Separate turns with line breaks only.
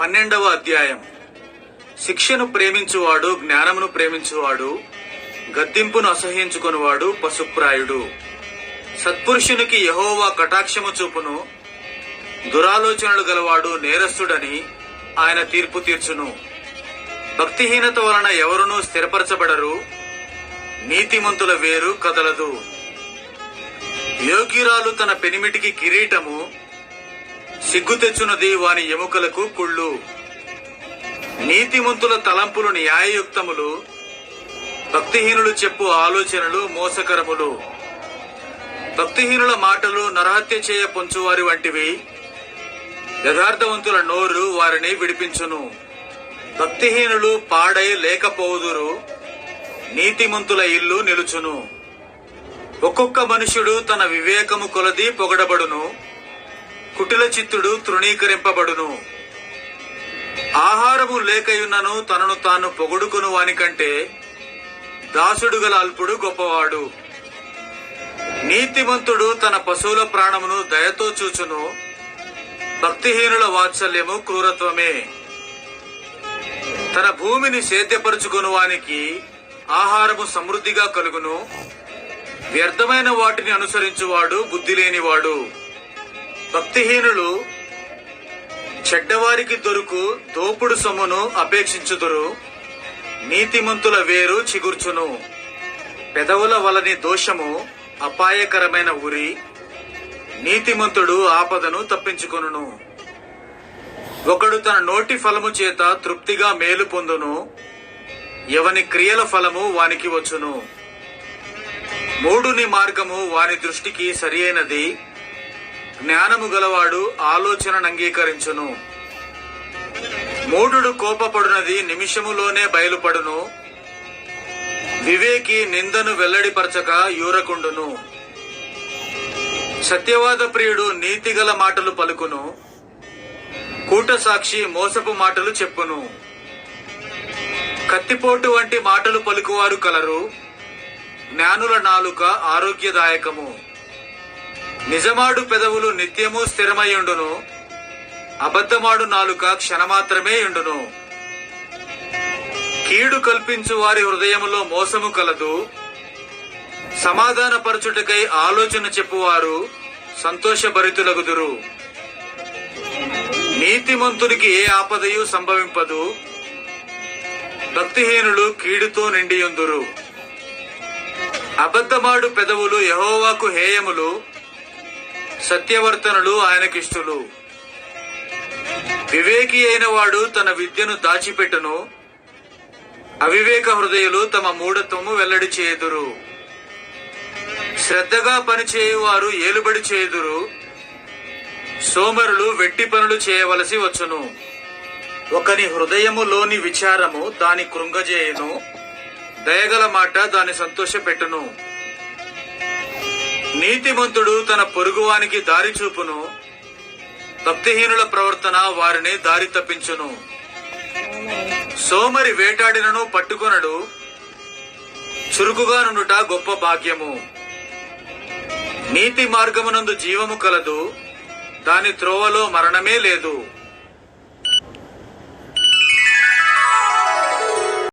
పన్నెండవ అధ్యాయం. శిక్షను ప్రేమించువాడు జ్ఞానమును ప్రేమించువాడు గద్దింపును అసహించుకునివాడు పశుప్రాయుడు. సత్పురుషునికి యహోవా కటాక్షము చూపును దురాలోచనలు గలవాడు నేరస్తుడని ఆయన తీర్పు తీర్చును. భక్తిహీనత వలన ఎవరునూ స్థిరపరచబడరు నీతిమంతుల వేరు కదలదు. యోగిరాలు తన పెనిమిటికి కిరీటము సిగ్గు తెచ్చున్నది వాని ఎముకలకు కుళ్ళు. నీతిమంతుల తలంపులు న్యాయయుక్తములు భక్తిహీనులు చెప్పు ఆలోచనలు మోసకరములు. భక్తిహీనుల మాటలు నరహత్య చేయ పొంచువారి వంటివి. యథార్థవంతుల నోరు వారిని విడిపించును. భక్తిహీనులు పాడై లేకపోదురు నీతిమంతుల ఇల్లు నిలుచును. ఒక్కొక్క మనుషుడు తన వివేకము కొలది పొగడబడును. కుటిల చిత్తుడు తృణీకరింపబడును. ఆహారము లేకయున్నను తనను తాను పొగుడుకును వానికంటే దాసుడు గల అల్పుడు గొప్పవాడు. నీతిమంతుడు తన పశువుల ప్రాణమును దయతో చూచును. భక్తిహీనుల వాత్సల్యము క్రూరత్వమే. తన భూమిని సేద్యపరుచుకుని వానికి ఆహారము సమృద్ధిగా కలుగును. వ్యర్థమైన వాటిని అనుసరించువాడు బుద్ధి లేనివాడు భక్తిహీనులు చెడ్డవారికి దొరుకు దోపుడు సొమ్మును అపేక్షించుదురు. నీతిమంతుల వేరు చిగుర్చును. పెదవుల వలని దోషము అపాయకరమైన ఉరి. నీతిమంతుడు ఆపదను తప్పించుకొనును. ఒకడు తన నోటి ఫలము చేత తృప్తిగా మేలు పొందును. ఎవని క్రియల ఫలము వానికి వచ్చును. మూడుని మార్గము వాని దృష్టికి సరియైనది అయినది. జ్ఞానము గలవాడు ఆలోచనను అంగీకరించును. మూఢుడు కోపపడునది నిమిషములోనే బయలుపడును. వివేకి నిందను వెల్లడిపరచక యూరకుండును. సత్యవాద ప్రియుడు నీతిగల మాటలు పలుకును. కూట సాక్షి మోసపు మాటలు చెప్పును. కత్తిపోటు వంటి మాటలు పలుకువారు కలరు. జ్ఞానుల నాలుక ఆరోగ్యదాయకము. నిజమాడు పెదవులు నిత్యము స్థిరమయ్యుండును అబద్ధమాడు నాలుక క్షణమాత్రమే యుండును. కీడు కల్పించు వారి హృదయములో మోసము కలదు. సమాధానపరచుటకై ఆలోచన చెప్పువారు సంతోషభరితులగుదురు. నీతిమంతునికి ఏ ఆపదయు సంభవింపదు. భక్తిహీనులు కీడుతో నిండియుందురు. అబద్ధమాడు పెదవులు యహోవాకు హేయములు సత్యవర్తనులు ఆయనకిష్టులు. వివేకి అయిన వాడు తన విద్యను దాచిపెట్టును. అవివేక హృదయులు తమ మూఢత్వము వెల్లడి చేయుదురు. శ్రద్ధగా పనిచేయువారు ఏలుబడి చేయుదురు. సోమరులు వెట్టి పనులు చేయవలసి వచ్చును. ఒకని హృదయములోని విచారము దాని కృంగజేయును. దయగల మాట దాని సంతోషపెట్టును. నీతిమంతుడు తన పొరుగువానికి దారి చూపును. భక్తిహీనుల ప్రవర్తన వారిని దారి తప్పించును. సోమరి వేటాడినను పట్టుకొనడు. చురుకుగా నుండుట గొప్ప భాగ్యము. నీతి మార్గమునందు జీవము కలదు. దాని త్రోవలో మరణమే లేదు.